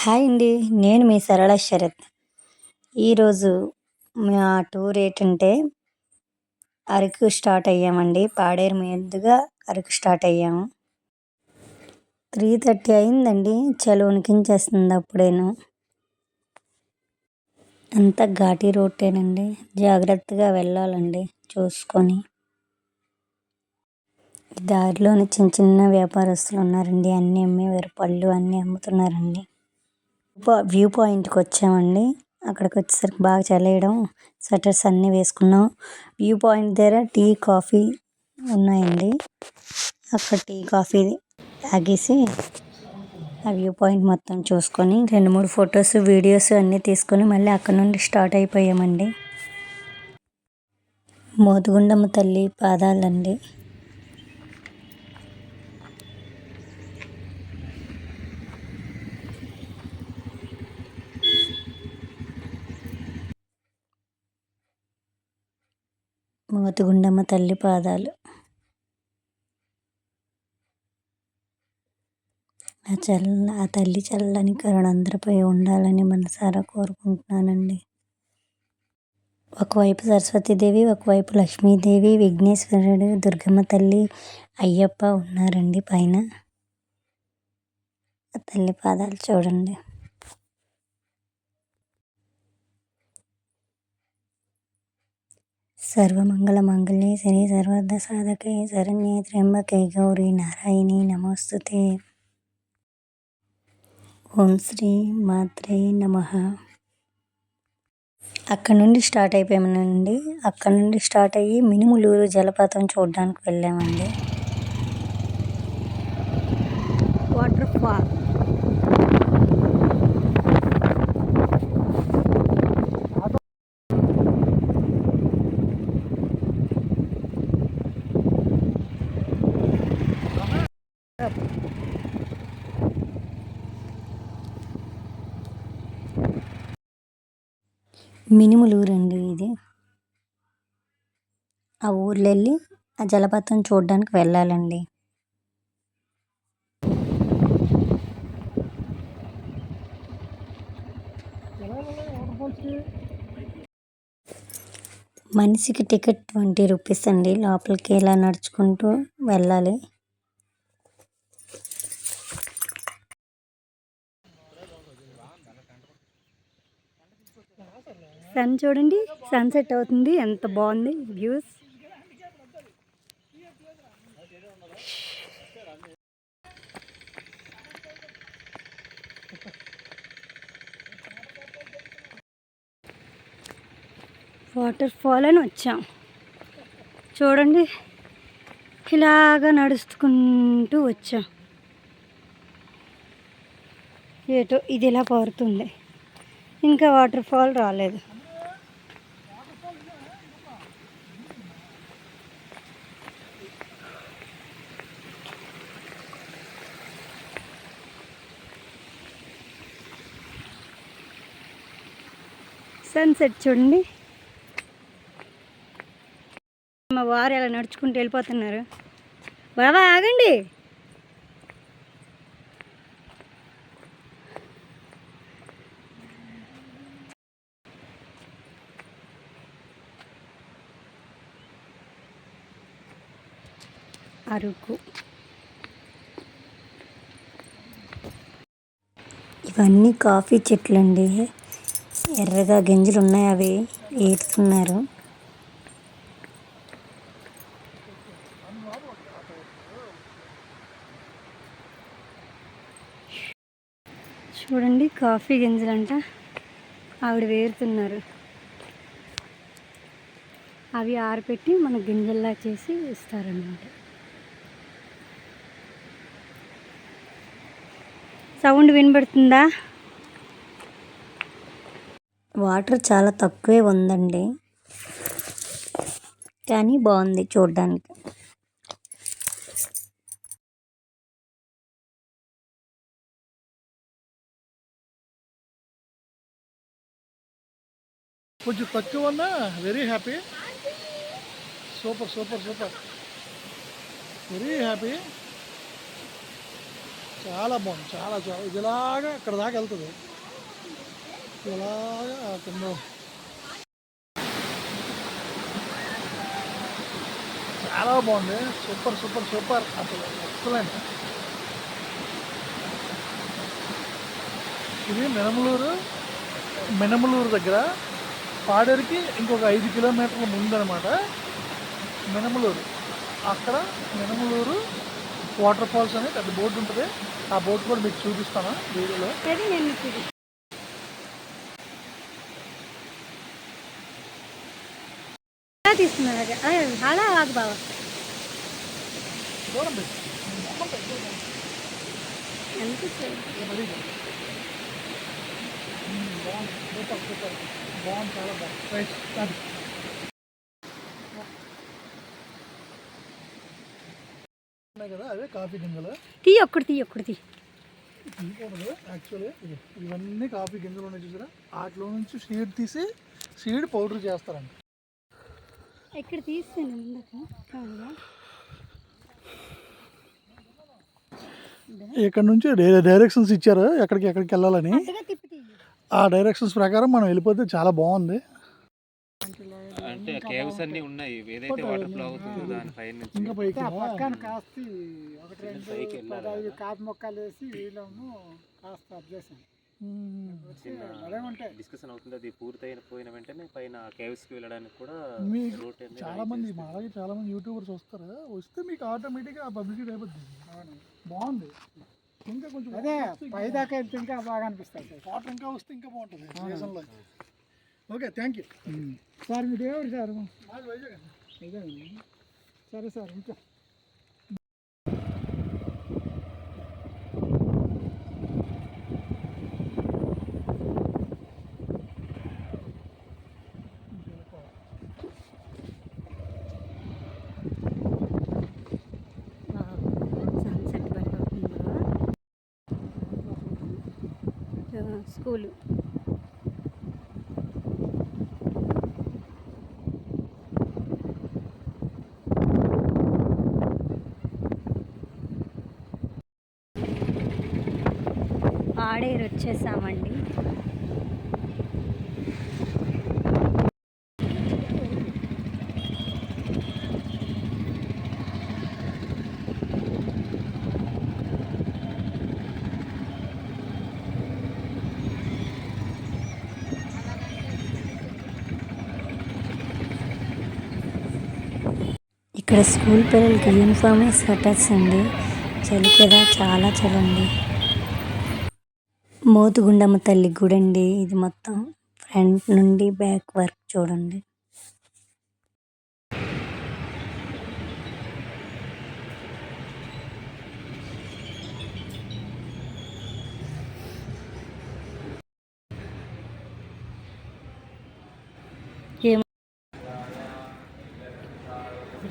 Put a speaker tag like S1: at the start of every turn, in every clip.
S1: Hi అండి. నేను మీ సరళ శరత్. ఈరోజు మా టూర్ ఏంటంటే అరకు స్టార్ట్ అయ్యామండి. పాడేరు మీదుగా అరకు స్టార్ట్ అయ్యాము. త్రీ థర్టీ అయిందండి. చలి ఉనికించేస్తుంది అప్పుడేను. అంతా ఘాటీ రోడ్డేనండి. జాగ్రత్తగా వెళ్ళాలండి చూసుకొని. దారిలోని చిన్న చిన్న వ్యాపారస్తులు ఉన్నారండి. అన్నీ అమ్మేవారు పళ్ళు అన్నీ అమ్ముతున్నారండి. వ్యూ పాయింట్కి వచ్చామండి. అక్కడికి వచ్చేసరికి బాగా చలేయడం స్వెటర్స్ అన్నీ వేసుకున్నాం. వ్యూ పాయింట్ దగ్గర టీ కాఫీ ఉన్నాయండి. అక్కడ టీ కాఫీ తాగేసి ఆ వ్యూ పాయింట్ మొత్తం చూసుకొని రెండు మూడు ఫొటోస్ వీడియోస్ అన్నీ తీసుకొని మళ్ళీ అక్కడ నుండి స్టార్ట్ అయిపోయామండి. మోతుగుండమ్మ తల్లి పాదాలండి. మోతుగుండమ్మ తల్లి పాదాలు. ఆ చల్ల ఆ తల్లి చల్లని కరుణ అందరిపై ఉండాలని మనసారా కోరుకుంటున్నానండి. ఒకవైపు సరస్వతీదేవి ఒకవైపు లక్ష్మీదేవి విఘ్నేశ్వరుడు దుర్గమ్మ తల్లి అయ్యప్ప ఉన్నారండి పైన. ఆ తల్లి పాదాలు చూడండి. సర్వమంగళమాంగళ్యే శని సర్వార్థ సాధకే శరణ్యే త్ర్యంబకే గౌరీ నారాయణి నమోస్తుతే. ఓం శ్రీ మాత్రే నమ. అక్కడ నుండి స్టార్ట్ అయిపోయామనండి అక్కడ నుండి స్టార్ట్ అయ్యి మినుములూరు జలపాతం చూడడానికి వెళ్ళామండి. వాటర్ ఫాల్ మినుములూరండి ఇది. ఆ ఊర్లో వెళ్ళి ఆ జలపాతం చూడడానికి వెళ్ళాలండి. మనిషికి టికెట్ ట్వంటీ రూపీస్ అండి. లోపలికి ఇలా నడుచుకుంటూ వెళ్ళాలి. సన్ చూడండి సన్సెట్ అవుతుంది. ఎంత బాగుంది వ్యూస్ వాటర్ ఫాల్ అని వచ్చాం. చూడండి ఇలాగా నడుచుకుంటూ వచ్చాం. ఏటో ఇది ఇలా పారుతుంది? ఇంకా వాటర్ ఫాల్ రాలేదు. సన్సెట్ చూడండి. మా వారు ఎలా నడుచుకుంటూ వెళ్ళిపోతున్నారు. బాబా ఆగండి. అరకు. ఇవన్నీ కాఫీ చెట్లండి. ఎర్రగా గింజలు ఉన్నాయి అవి ఏరుతున్నారు. చూడండి కాఫీ గింజలంట. ఆవిడ వేరుతున్నారు. అవి ఆరిపెట్టి మన గింజల్లా చేసి ఇస్తారన్నమాట. సౌండ్ వినబడుతుందా? వాటర్ చాలా తక్కువే ఉందండి. కానీ బాగుంది చూడడానికి.
S2: కొంచెం తక్కువ ఉన్నా very happy super super super very happy చాలా బాగుంది చాలా చాలా. ఇదిలాగా అక్కడ ఇక్కడ దాకా వెళ్తుంది. ఇలాగా కింద చాలా బాగుంది. Super super super. అసలు ఎక్సలెంట్. ఇది మినమలూరు మినమలూరు దగ్గర పాడేరుకి ఇంకొక ఐదు కిలోమీటర్ల ముందనమాట మినమలూరు. అక్కడ మినమలూరు వాటర్ ఫాల్స్ అని పెద్ద బోర్డు ఉంటుంది. ఆ బోర్డు కూడా మీకు చూపిస్తాను వీడియోలో
S1: రెడీ నేను మీకు ఎలా తీసుకున్నారు అది? అదే, అలా ఆగు బావ
S2: దూరం పెట్టి మొహం పెట్టి దూరం.
S1: ఎంత
S2: మరీ బాగుంది. మ్మ్, బాగుంది సూపర్ సూపర్ బాగుంది చాలా బాగుంది రైట్ అది ఉన్నాయి కదా అవే కాఫీ గింజలు
S1: తీ ఒక్కటి తీ ఒక్కటి తీ
S2: తీయకూడదు ఇది ఇవన్నీ కాఫీ గింజలు ఉన్నాయి చూసారా? వాటిలో నుంచి సీడ్ తీసి సీడ్ పౌడర్ చేస్తారండి
S1: ఇక్కడ తీస్తాను ముందుకు కావాలా?
S2: ఇక్కడ నుంచి డైరెక్షన్స్ ఇచ్చారు. ఎక్కడికి ఎక్కడికి వెళ్ళాలని. ఆ డైరెక్షన్స్ ప్రకారం మనం వెళ్ళిపోతే చాలా బాగుంది.
S3: అంటే కేవ్స్ అన్ని ఉన్నాయి. ఏదైతే వాటర్ ఫ్లో అవుతుందో దాని పైన నుంచి.
S2: ఇంకా పైకి
S4: పక్కన కాస్త ఒకటి రెండు కాపు మొక్కలు వేసి వీళ్ళను కాస్త
S3: డిస్కషన్ అవుతుంది. అది పూర్తయిన పోయిన వెంటనే పైన కేవ్స్కి వెళ్ళడానికి కూడా రూట్
S2: చాలా మంది మా అలాగే చాలా మంది యూట్యూబర్స్ వస్తారు. వస్తే మీకు ఆటోమేటిక్గా పబ్లిసిటీ అయిపోతుంది బాగుంది. ఇంకా కొంచెం
S4: అదే పై దాకా వెళ్తే ఇంకా బాగా అనిపిస్తుంది
S2: వాటర్ ఇంకా వస్తే ఇంకా బాగుంటుంది సీజన్లో ఓకే థ్యాంక్ యూ
S4: సార్ మీ దేవుడు సార్.
S2: వైజాగ్
S4: సరే సార్ ఇంకా
S1: సన్సెట్ బాగా అవుతుందా స్కూలు. ఆడేరు వచ్చేసామండి. ఇక్కడ స్కూల్ పిల్లలకి యూనిఫామ్ స్వెటర్స్ అండి. చలి కదా చాలా చలి అండి మోతుగుండమ్మ తల్లి గుడి అండి ఇది మొత్తం ఫ్రంట్ నుండి బ్యాక్ వర్క్ చూడండి.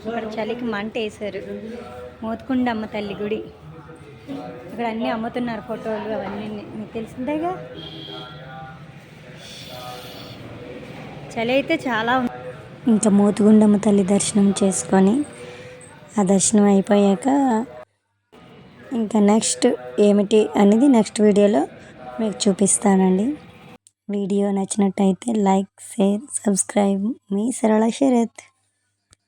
S1: ఇక్కడ చలికి మంట వేశారు. మోతుకుండమ్మ తల్లి గుడి. ఇక్కడ అన్నీ అమ్ముతున్నారు ఫోటోలు అవన్నీ. మీకు తెలిసిందేగా? చలి అయితే చాలా ఉంది. ఇంకా మోతుగుండమ్మ తల్లి దర్శనం చేసుకొని ఆ దర్శనం అయిపోయాక ఇంకా నెక్స్ట్ ఏమిటి అనేది నెక్స్ట్ వీడియోలో మీకు చూపిస్తానండి. వీడియో నచ్చినట్టయితే లైక్ షేర్ సబ్స్క్రైబ్. మీ సరళ శరత్.